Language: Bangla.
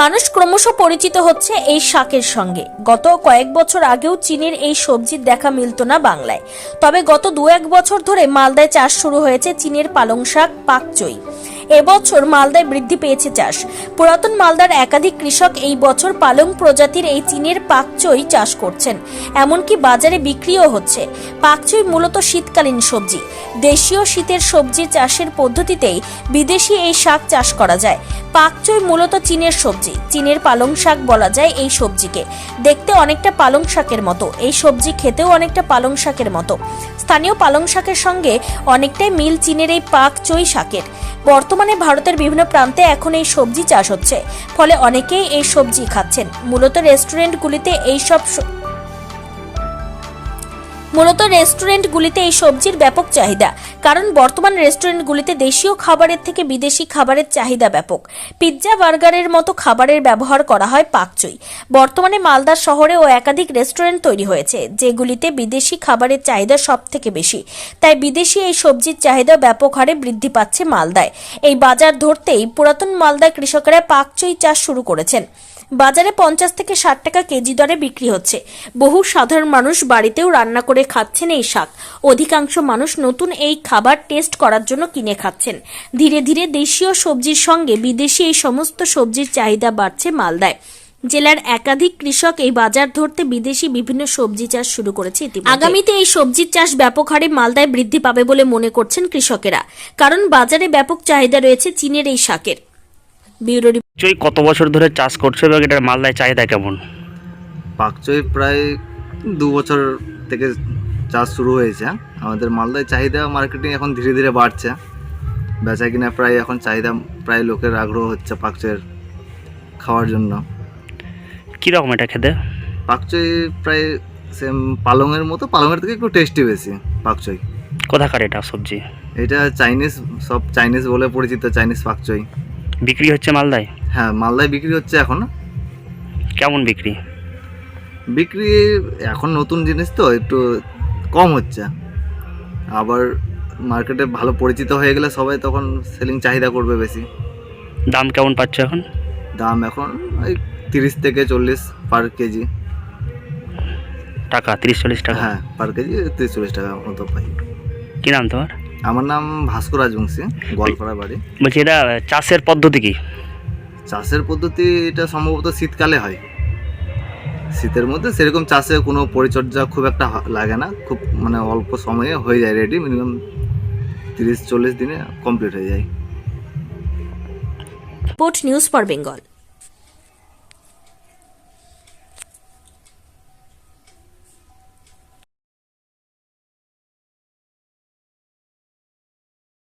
মানুষ ক্রমশ পরিচিত হচ্ছে এই শাকের সঙ্গে। গত কয়েক বছর আগেও চীনের এই সবজির দেখা মিলত না বাংলায়। তবে গত দু এক বছর ধরে মালদায় চাষ শুরু হয়েছে চীনের পালং শাক পাকচই এবছর মালদায় বৃদ্ধি পেয়েছে চাষ। পুরাতন মালদার একাধিক কৃষক এই বছর পালং প্রজাতির এই চীনের পাকচই চাষ করছেন। এমনকি বাজারে বিক্রিও হচ্ছে। পাকচই মূলত শীতকালীন সবজি। দেশীয় শীতের সবজি চাষের পদ্ধতিতেই বিদেশি এই শাক চাষ করা যায়। পাকচই মূলত চীনের সবজি। চীনের পালং শাক বলা যায় এই সবজিকে। দেখতে অনেকটা পালং শাকের মতো। এই সবজি খেতেও অনেকটা পালং শাকের মতো। স্থানীয় পালং শাকের সঙ্গে অনেকটাই মিল চীনের এই পাকচই শাকের। বর্তমানে ভারতের বিভিন্ন প্রান্তে এখন এই সবজি চাষ হচ্ছে। ফলে অনেকেই এই সবজি খাচ্ছেন। মূলত রেস্টুরেন্টগুলিতে এই সব মূলত রেস্টুরেন্টগুলিতে এই সবজির ব্যাপক চাহিদা, কারণ বর্তমান রেস্টুরেন্টগুলিতে দেশীয় খাবারের থেকে বিদেশি খাবারের চাহিদা ব্যাপক। পিৎজা, বার্গারের মতো খাবারের ব্যবহার করা হয় পাকচই। বর্তমানে মালদা শহরেও একাধিক রেস্টুরেন্ট তৈরি হয়েছে, যেগুলিতে বিদেশি খাবারের চাহিদা সব থেকে বেশি। তাই বিদেশি এই সবজির চাহিদা ব্যাপক হারে বৃদ্ধি পাচ্ছে মালদায়। এই বাজার ধরতেই পুরাতন মালদায় কৃষকেরা পাকচই চাষ শুরু করেছেন। বাজারে পঞ্চাশ থেকে ষাট টাকা কেজি দরে বিক্রি হচ্ছে। বহু সাধারণ মানুষ বাড়িতেও রান্না করে খাচ্ছেন এই শাক। অধিকাংশ মানুষ নতুন এই খাবার টেস্ট করার জন্য কিনে খাচ্ছেন। ধীরে ধীরে দেশীয় সবজির সঙ্গে বিদেশি এই সমস্ত সবজির চাহিদা বাড়ছে মালদায়। জেলার একাধিক কৃষক এই বাজার ধরতে বিদেশি বিভিন্ন সবজি চাষ শুরু করেছে আগামীতে এই সবজির চাষ ব্যাপক হারে মালদায় বৃদ্ধি পাবে বলে মনে করছেন কৃষকেরা। কারণ বাজারে ব্যাপক চাহিদা রয়েছে চীনের এই শাকের। ব্যুরো চই কত বছর ধরে চাষ করছে এবং এটার মালদায় চাহিদা কেমন? পাকচই প্রায় দু বছর থেকে চাষ শুরু হয়েছে। আমাদের মালদায় চাহিদা মার্কেটিং এখন ধীরে ধীরে বাড়ছে। বেচা কিনা প্রায় এখন চাহিদা প্রায় লোকের আগ্রহ হচ্ছে পাকচয়ের খাওয়ার জন্য। কীরকম এটা খেতে? পাকচই প্রায় সেম পালংয়ের মতো পালংয়ের থেকে একটু টেস্টি বেশি পাকচই। কোথাকার এটা সবজি? এটা চাইনিজ সব চাইনিজ বলে পরিচিত চাইনিজ পাকচই। বিক্রি হচ্ছে মালদায়? হ্যাঁ মালদায় বিক্রি হচ্ছে এখন। কেমন বিক্রি? বিক্রি এখন নতুন জিনিস তো একটু কম হচ্ছে। আবার মার্কেটে ভালো পরিচিত হয়ে গেলে সবাই তখন সেলিং চাহিদা করবে বেশি। দাম কেমন পাচ্ছ এখন? দাম এখন ওই তিরিশ থেকে চল্লিশ পার কেজি। টাকা তিরিশ চল্লিশ টাকা? হ্যাঁ পার কেজি তিরিশ চল্লিশ টাকা মতো পাই। কী নাম তোমার? আমার নাম ভাস্কর রাজবংশী গোয়ালপাড়া বাড়ি। বলছি এটা চাষের পদ্ধতি কি? চাষের পদ্ধতি এটা সম্ভবত শীতকালে হয়। শীতের মধ্যে সেরকম চাষে কোনো পরিচর্যা খুব একটা লাগে না। খুব মানে অল্প সময়ে হয়ে যায় রেডি মিনিমাম তিরিশ চল্লিশ দিনে কমপ্লিট হয়ে যায়। Port news for Bengal